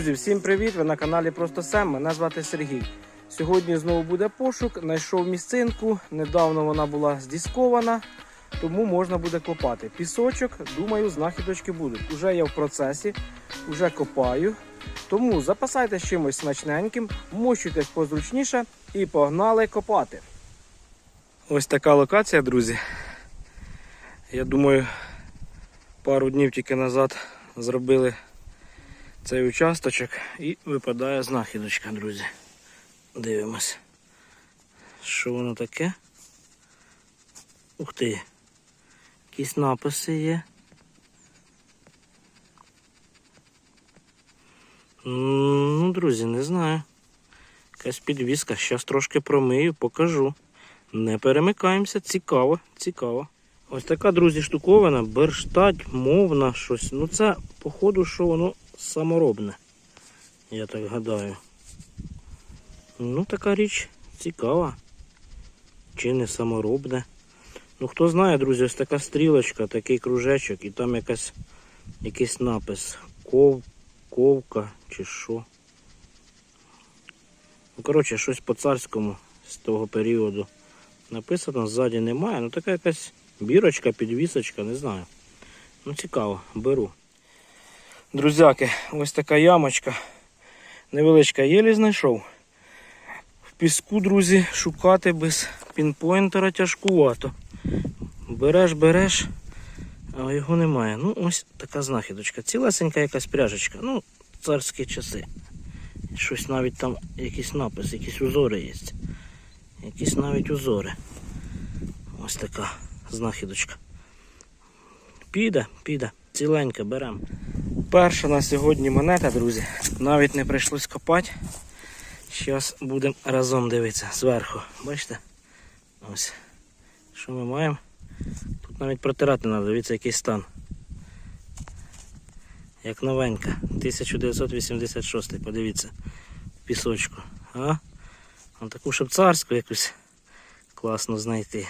Друзі, всім привіт! Ви на каналі Просто Сем. Мене звати Сергій. Сьогодні знову буде пошук. Знайшов місцинку. Недавно вона була здіскована, тому можна буде копати. Пісочок, думаю, знахідочки будуть. Уже я в процесі, уже копаю. Тому запасайтесь чимось смачненьким, мощуйтесь позручніше і погнали копати. Ось така локація, друзі. Я думаю, пару днів тільки назад зробили цей участочок і випадає знахідочка, друзі. Дивимось. Що воно таке? Ух ти! Якісь написи є. Ну, друзі, не знаю. Якась підвіска. Зараз трошки промию, покажу. Не перемикаємося, цікаво, цікаво. Ось така, друзі, штуковина, берштать, мовна, щось. Ну це, походу, що воно саморобне. Я так гадаю. Ну, така річ цікава. Чи не саморобне. Ну, хто знає, друзі, ось така стрілочка, такий кружечок, і там якась, якийсь напис. Ков, ковка чи що. Ну, коротше, щось по царському з того періоду написано, ззаді немає. Ну така якась бірочка, підвісочка, не знаю. Ну цікаво, беру. Друзяки, ось така ямочка. Невеличка єлі знайшов. В піску, друзі, шукати без пінпойнтера тяжкувато. Береш, береш, а його немає. Ну, ось така знахідочка. Цілесенька якась пряжечка. Ну, царські часи. Щось навіть там, якийсь напис, якісь узори є. Якісь навіть узори. Ось така знахідочка. Піде, піде. Ціленька беремо. Перша на сьогодні монета, друзі. Навіть не прийшлось копати. Зараз будемо разом дивитися зверху. Бачите? Ось. Що ми маємо? Тут навіть протирати не треба, дивіться, який стан. Як новенька. 1986, подивіться. Пісочку. А таку, щоб царську якусь класно знайти.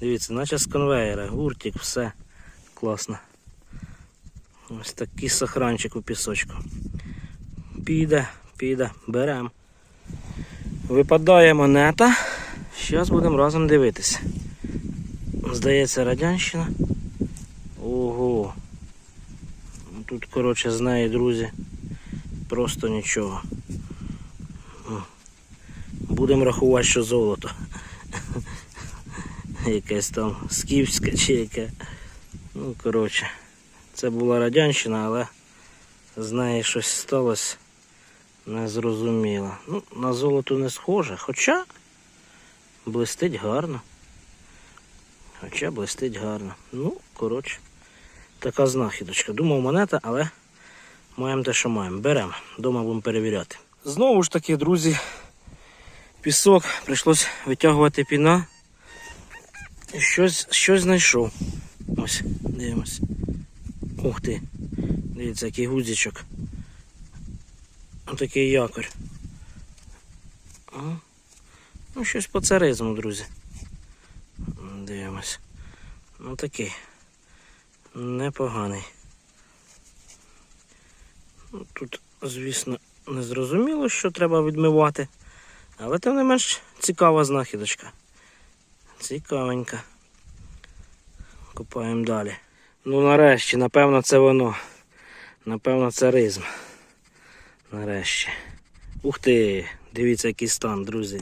Дивіться, наче з конвейера, гуртик, все класно. Ось такий сохранчик у пісочку. Піде, піде, беремо. Випадає монета. Зараз будемо разом дивитися. Здається, радянщина. Ого. Тут, коротше, з неї, друзі, просто нічого. Будемо рахувати, що золото. Якесь там скіфське чи яке. Ну, коротше. Це була радянщина, але з неї щось сталося незрозуміло. Ну, на золото не схоже, хоча блистить гарно. Хоча блистить гарно. Ну, коротше, така знахідочка. Думав монета, але маємо те, що маємо. Беремо, дома будемо перевіряти. Знову ж таки, друзі, пісок, прийшлось витягувати піна. Щось, щось знайшов. Ось, дивимось. Ух ти. Дивіться, який гудзичок. Отакий якорь. А? Ну, щось по царизму, друзі. Дивимось. Ну такий. Непоганий. Ну, Тут, звісно, не зрозуміло, що треба відмивати. Але тим не менш цікава знахідочка. Цікавенька. Копаємо далі. Ну нарешті, напевно, це воно. Напевно, це ризм. Нарешті. Ух ти! Дивіться, який стан, друзі.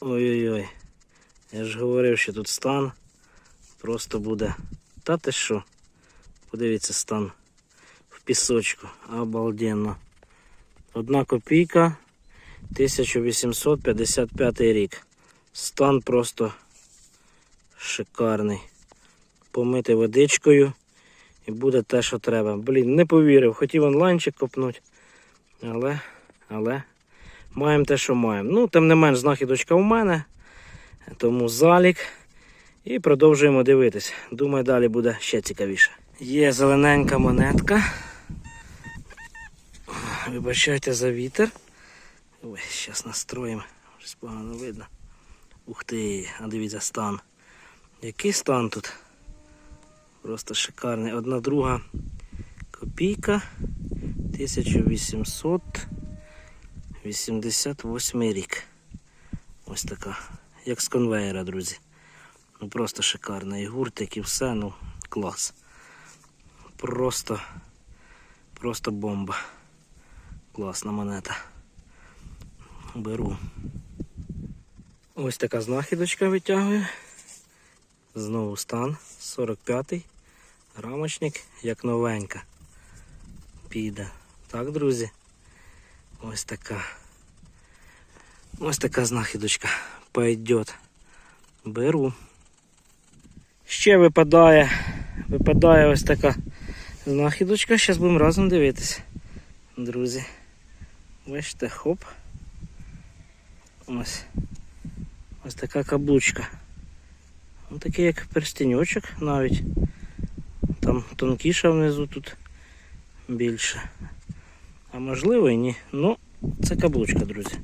Ой-ой-ой. Я ж говорив, що тут стан просто буде. Та ти що? Подивіться стан в пісочку. Обалденно. Одна копійка 1855 рік. Стан просто шикарний помити водичкою і буде те, що треба. Блін, не повірив, хотів онлайнчик копнути. Але, але маємо те, що маємо. Ну, тим не менш, знахідочка у мене, тому залік. І продовжуємо дивитись. Думаю, далі буде ще цікавіше. Є зелененька монетка. Вибачайте за вітер. Ой, зараз настроїмо. Щось погано видно. Ух ти, а дивіться стан. Який стан тут? Просто шикарний. Одна друга копійка 1888 рік. Ось така. Як з конвейера, друзі. Ну просто шикарна. І гуртик, і все, ну клас. Просто, просто бомба. Класна монета. Беру. Ось така знахідочка витягую. Знову стан 45-й. Рамочник як новенька. Піде. Так, друзі. Ось така. Ось така знахідочка. Пойдет. Беру. Ще випадає. Випадає ось така знахідочка. Зараз будемо разом дивитися. Друзі. Бачите, хоп. Ось. Ось така каблучка. Ось такий як перстеньочок навіть. Там тонкіша внизу тут більше. А можливо і ні. Ну, це каблучка, друзі.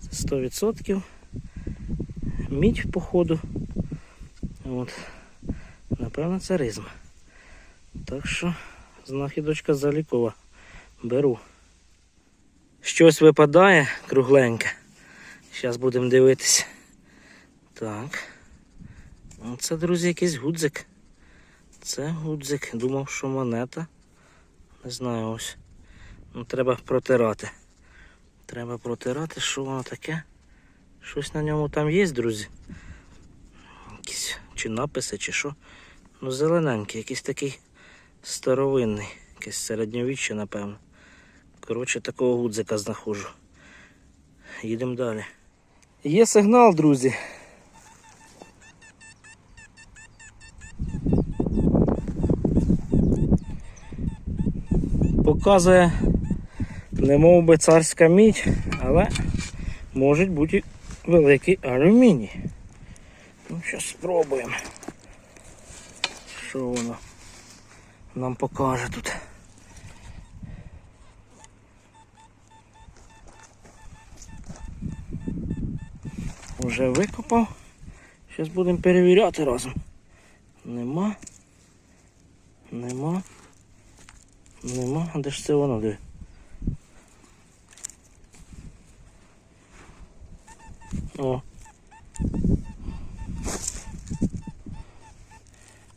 Це 100%. Мідь, походу. От. Напевно, це ризма. Так що знахідочка залікова. Беру. Щось випадає кругленьке. Зараз будемо дивитися. Так. Ну, Це, друзі, якийсь гудзик. Це гудзик. Думав, що монета. Не знаю ось. Ну, треба протирати. Треба протирати, що воно таке. Щось на ньому там є, друзі. Якісь чи написи, чи що. Ну, зелененький, якийсь такий старовинний. Якесь середньовіччя, напевно. Коротше, такого гудзика знаходжу. Їдемо далі. Є сигнал, друзі. Показує, не мов би царська мідь, але може бути великий алюміній. Ну, зараз спробуємо. Що воно нам покаже тут. Уже викопав. Зараз будемо перевіряти разом. Нема. Нема. Нема. Де ж це воно диви? О.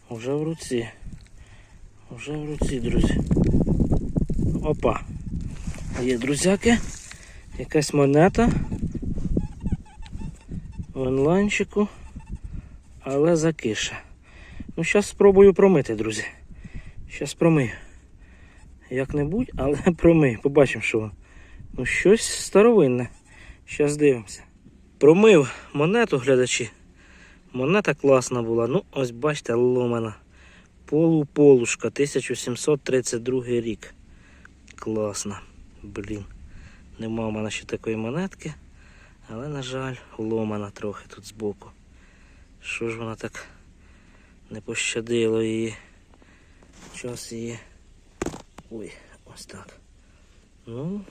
Уже в руці. Уже в руці, друзі. Опа. Є друзяки. Якась монета. В онлайнчику. Але закиша. Ну, зараз спробую промити, друзі. Зараз промию. Як-небудь, але промию. Побачимо, що. Ну, щось старовинне. Зараз дивимося. Промив монету, глядачі. Монета класна була. Ну, ось бачите, ломана. Полуполушка, 1732 рік. Класна. Блін. Нема в мене ще такої монетки. Але, на жаль, ломана трохи тут збоку. Що ж вона так не пощадило її. Час її. Ой, ось так. Ну,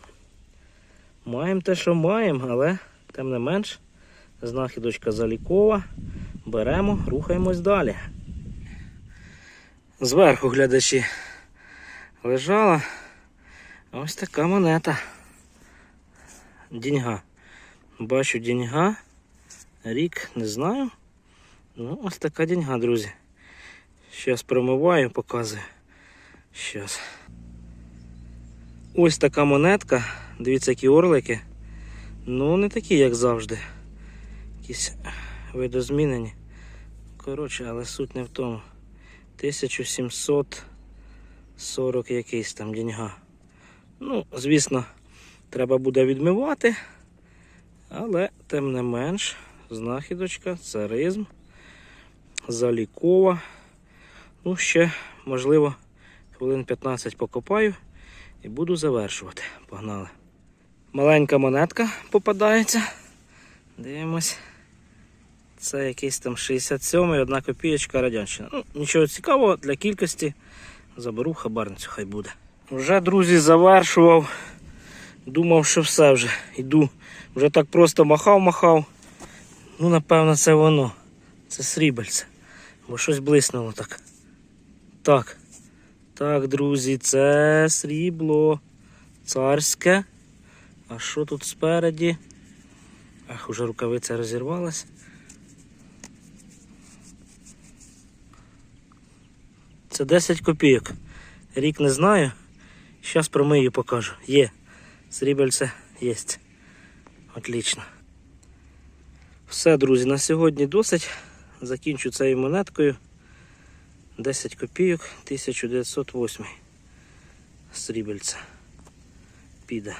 маємо те, що маємо, але тим не менш, знахідочка залікова. Беремо, рухаємось далі. Зверху глядачі лежала ось така монета. Діньга. Бачу діньга. Рік, не знаю. Ну, ось така діньга, друзі. Зараз промиваю, показую. Щас. Ось така монетка. Дивіться, які орлики. Ну, не такі, як завжди. Якісь видозмінені. Коротше, але суть не в тому. 1740 якийсь там діньга. Ну, звісно, треба буде відмивати. Але тим не менш, знахідочка, царизм, залікова. Ну, ще, можливо, хвилин 15 покопаю і буду завершувати. Погнали. Маленька монетка попадається. Дивимось. Це якийсь там 67-й, одна копієчка радянщина. Ну, нічого цікавого для кількості. Заберу хабарницю, хай буде. Вже, друзі, завершував. Думав, що все вже. Йду. Вже так просто махав-махав. Ну, напевно, це воно. Це срібельце. Бо щось блиснуло так. Так. Так, друзі, це срібло. Царське. А що тут спереді? Ах, уже рукавиця розірвалась. Це 10 копійок. Рік не знаю. Зараз промию покажу. Є. Срібельце є. Отлично. Все, друзі, на сьогодні досить. Закінчу цією монеткою. 10 копійок 1908. срібельця. Піде.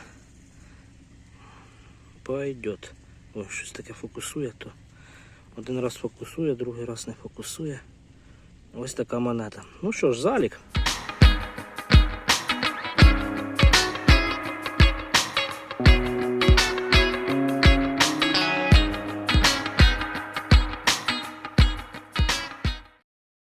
Пойдет. Ой, щось таке фокусує, то один раз фокусує, другий раз не фокусує. Ось така монета. Ну що ж, залік.